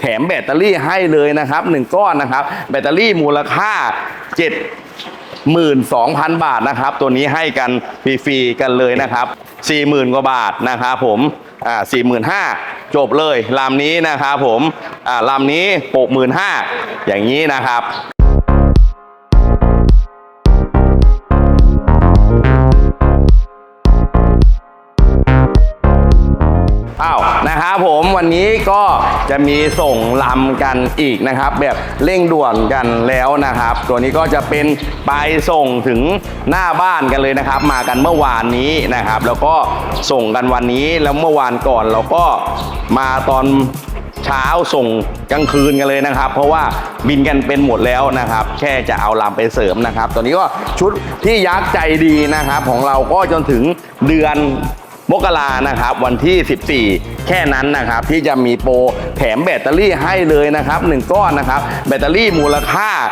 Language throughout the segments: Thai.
แถมแบตเตอรี่ให้เลยนะครับหนึ่งก้อนนะครับ แบตเตอรี่มูลค่า 7 12,000 บาทนะครับ ตัวนี้ให้กันฟรีๆกันเลยนะครับ 40,000 กว่าบาทนะครับผมอ่า45,000จบเลยลำนี้นะครับผมอ่าลำนี้65,000อย่างนี้นะครับ นะครับผมวันนี้ก็จะมีส่งลำกันอีกนะครับ แบบเร่งด่วนกันแล้วนะครับ ตัวนี้ก็จะเป็นไปส่งถึงหน้าบ้านกันเลยนะครับ มากันเมื่อวานนี้นะครับ แล้วก็ส่งกันวันนี้แล้วเมื่อวานก่อนเราก็มาตอนเช้าส่งกลางคืนกันเลยนะครับ เพราะว่าบินกันเป็นหมดแล้วนะครับ แค่จะเอาลำไปเสริมนะครับ ตัวนี้ก็ชุดที่ยักษ์ใจดีนะครับ ของเราก็จนถึงเดือน มกรานะครับวันที่ 14 แค่นั้นนะครับที่จะมีโปรแถมแบตเตอรี่ให้เลยนะครับ1ก้อนนะครับแบตเตอรี่มูลค่า 7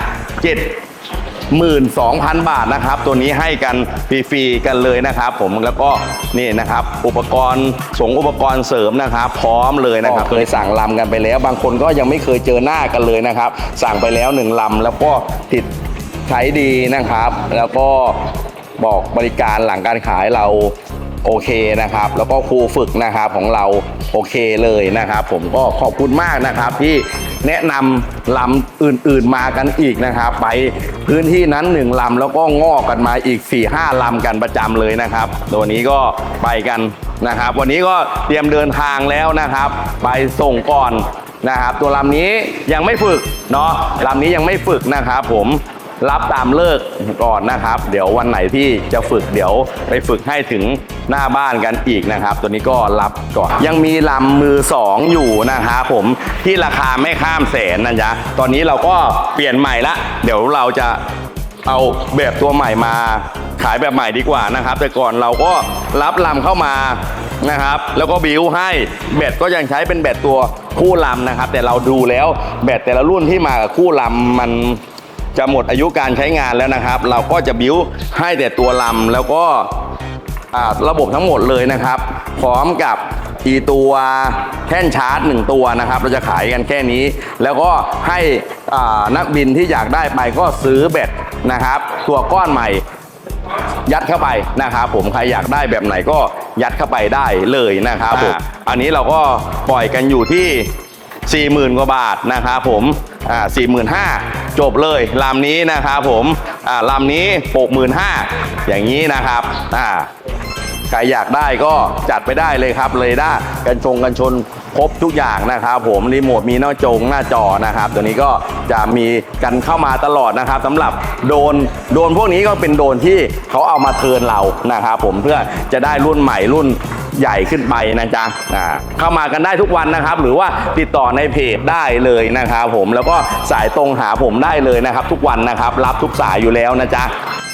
12,000 บาทนะครับ ตัวนี้ให้กันฟรีๆกันเลยนะครับ ผมแล้วก็นี่นะครับ อุปกรณ์ส่งอุปกรณ์เสริมนะครับ พร้อมเลยนะครับเคยสั่งลำกันไปแล้ว บางคนก็ยังไม่เคยเจอหน้ากันเลยนะครับ สั่งไปแล้วหนึ่งลำแล้วก็ติดใช้ดีนะครับ แล้วก็บอกบริการหลังการขายเรา โอเคนะครับ แล้วก็ครูฝึกนะครับของเราโอเคเลยนะครับ ผมก็ขอบคุณมากนะครับที่แนะนำลำอื่นๆมากันอีกนะครับ ไปพื้นที่นั้นหนึ่งลำแล้วก็งอกกันมาอีก4ี่ห้าลำกันประจำเลยนะครับตัวนี้ก็ไปกันนะครับ วันนี้ก็เตรียมเดินทางแล้วนะครับ ไปส่งก่อนนะครับ ตัวลำนี้ยังไม่ฝึกเนาะลำนี้ยังไม่ฝึกนะครับ ผม รับตามเลิกก่อนนะครับ เดี๋ยววันไหนที่จะฝึกเดี๋ยวไปฝึกให้ถึงหน้าบ้านกันอีกนะครับ ตัวนี้ก็รับก่อน ยังมีลำมือสองอยู่นะครับผมที่ราคาไม่ข้ามแสนนะจ๊ะตอนนี้เราก็เปลี่ยนใหม่ละ เดี๋ยวเราจะเอาแบบตัวใหม่มาขายแบบใหม่ดีกว่านะครับ แต่ก่อนเราก็รับลำเข้ามานะครับ แล้วก็บิวให้แบตก็ยังใช้เป็นแบตตัวคู่ลำนะครับ แต่เราดูแล้วแบตแต่ละรุ่นที่มากับคู่ลำมัน จะหมดอายุการใช้งานแล้วนะครับ เราก็จะบิ้วให้แต่ตัวลำแล้วก็ระบบทั้งหมดเลยนะครับ พร้อมกับอีตัวแท่นชาร์จ 1 ตัวนะครับ เราจะขายกันแค่นี้ แล้วก็ให้นักบินที่อยากได้ไปก็ซื้อแบตนะครับ ตัวก้อนใหม่ยัดเข้าไปนะครับผมใครอยากได้แบบไหนก็ยัดเข้าไปได้เลยนะครับผมอันนี้เราก็ปล่อยกันอยู่ที่ 40,000 กว่าบาทนะครับผมอ่า45,000 จบเลยลำนี้นะครับผมอ่าลำนี้ 65,000อย่างนี้นะครับอ่าใครอยากได้ก็จัดไปได้เลยครับเลยได้กันชงกันชนครบทุกอย่างนะครับผมรีโมทมีหน้าจงหน้าจอนะครับ ตัวนี้ก็จะมีกันเข้ามาตลอดนะครับสำหรับโดนโดนพวกนี้ก็เป็นโดนที่เขาเอามาเทิร์นเรานะครับผมเพื่อจะได้รุ่นใหม่รุ่น ใหญ่ขึ้นไปนะจ๊ะอ่าเข้ามากันได้ทุกวันนะครับ หรือว่าติดต่อในเพจได้เลยนะครับผมแล้วก็สายตรงหาผมได้เลยนะครับ ทุกวันนะครับ รับทุกสายอยู่แล้วนะจ๊ะ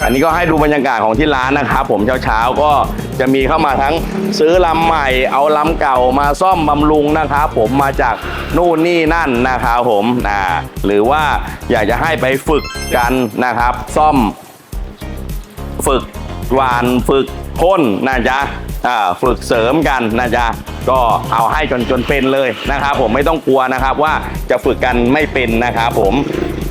อันนี้ก็ให้ดูบรรยากาศของที่ร้านนะครับ ผมเช้าๆก็จะมีเข้ามาทั้งซื้อลำใหม่ เอาลำเก่ามาซ่อมบำรุงนะครับผมมาจากนู่นนี่นั่นนะครับผมอ่าหรือว่าอยากจะให้ไปฝึกกันนะครับ ซ่อม ฝึกวานฝึกพ่นนะจ๊ะ ฝึกเสริมกันนะจ๊ะก็เอาให้จนจนเป็นเลยนะครับผมไม่ต้องกลัวนะครับว่าจะฝึกกันไม่เป็นนะครับผม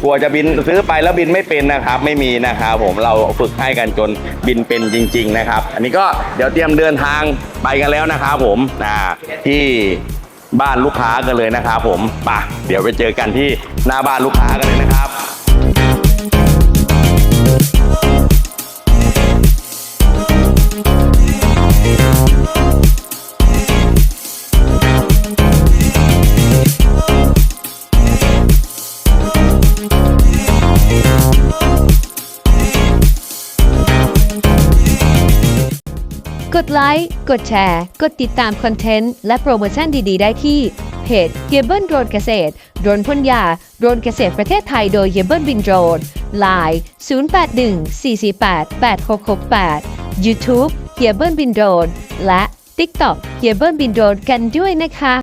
กลัวจะบินซื้อไปแล้วบินไม่เป็นนะครับ ไม่มีนะครับผมเราฝึกให้กันจนบินเป็นจริง ๆ นะครับ อันนี้ก็เดี๋ยวเตรียมเดินทางไปกันแล้วนะครับผมอ่าที่บ้านลูกค้ากันเลยนะครับผมไปะเดี๋ยวไปเจอกันที่หน้าบ้านลูกค้ากันเลยนะครับ กดไลค์ กดแชร์ กดติดตามคอนเทนต์ และโปรโมชั่นดีๆ ได้ที่ เพจเยเบิลโดรนเกษตร โดรนพ่นยา โดรนเกษตรประเทศไทยโดยเยเบิลบินโดรน Line 0814488668 YouTube เยเบิลบินโดรนและ TikTok เยเบิลบินโดรนกันด้วยนะคะ